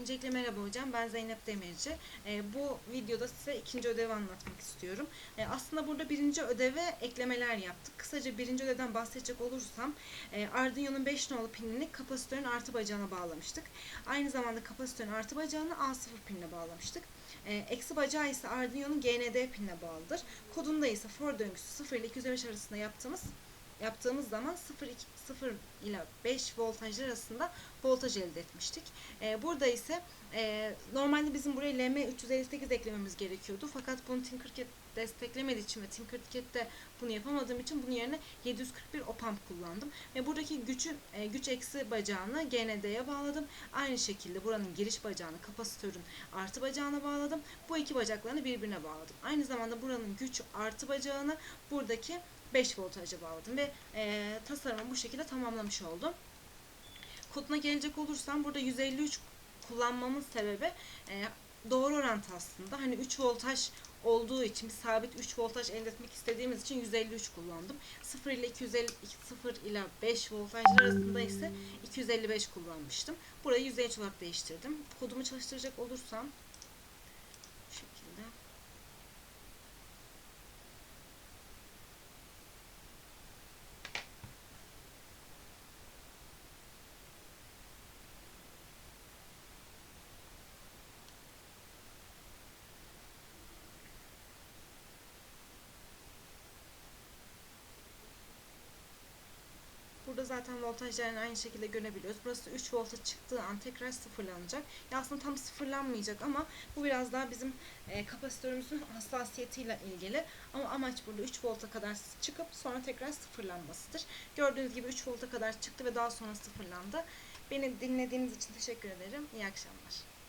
Öncelikle merhaba hocam. Ben Zeynep Demirci. Ee, bu videoda size ikinci ödevi anlatmak istiyorum. Ee, aslında burada birinci ödeve eklemeler yaptık. Kısaca birinci ödevden bahsedecek olursam e, Arduino'nun 5 nolu pinini kapasitörün artı bacağına bağlamıştık. Aynı zamanda kapasitörün artı bacağını A0 pinine bağlamıştık. E, eksi bacağı ise Arduino'nun GND pinine bağlıdır. Kodunda ise for döngüsü 0 ile 205 arasında yaptığımız yaptığımız zaman 0, 2, 0 ile 5 voltajlar arasında voltaj elde etmiştik. Ee, burada ise e, normalde bizim buraya LM358 eklememiz gerekiyordu. Fakat bunu Tinkercad desteklemediği için ve Tinkercad'de bunu yapamadığım için bunun yerine 741 opamp kullandım. Ve buradaki gücü, e, güç eksi bacağını GND'ye bağladım. Aynı şekilde buranın giriş bacağını kapasitörün artı bacağına bağladım. Bu iki bacaklarını birbirine bağladım. Aynı zamanda buranın güç artı bacağını buradaki 5 voltaja bağladım ve e, tasarımı bu şekilde tamamlamış oldum. Koduna gelecek olursam burada 153 kullanmamın sebebi e, doğru orantı aslında. Hani 3 voltaj olduğu için sabit 3 voltaj elde etmek istediğimiz için 153 kullandım. 0 ile 250 0 ile 5 voltajlar arasında ise 255 kullanmıştım. Burayı 153 olarak değiştirdim. Kodumu çalıştıracak olursam bu şekilde Burada zaten voltajlarını aynı şekilde görebiliyoruz. Burası 3 volta çıktığı an tekrar sıfırlanacak. Ya aslında tam sıfırlanmayacak ama bu biraz daha bizim e, kapasitörümüzün hassasiyetiyle ilgili. Ama amaç burada 3 volta kadar çıkıp sonra tekrar sıfırlanmasıdır. Gördüğünüz gibi 3 volta kadar çıktı ve daha sonra sıfırlandı. Beni dinlediğiniz için teşekkür ederim. İyi akşamlar.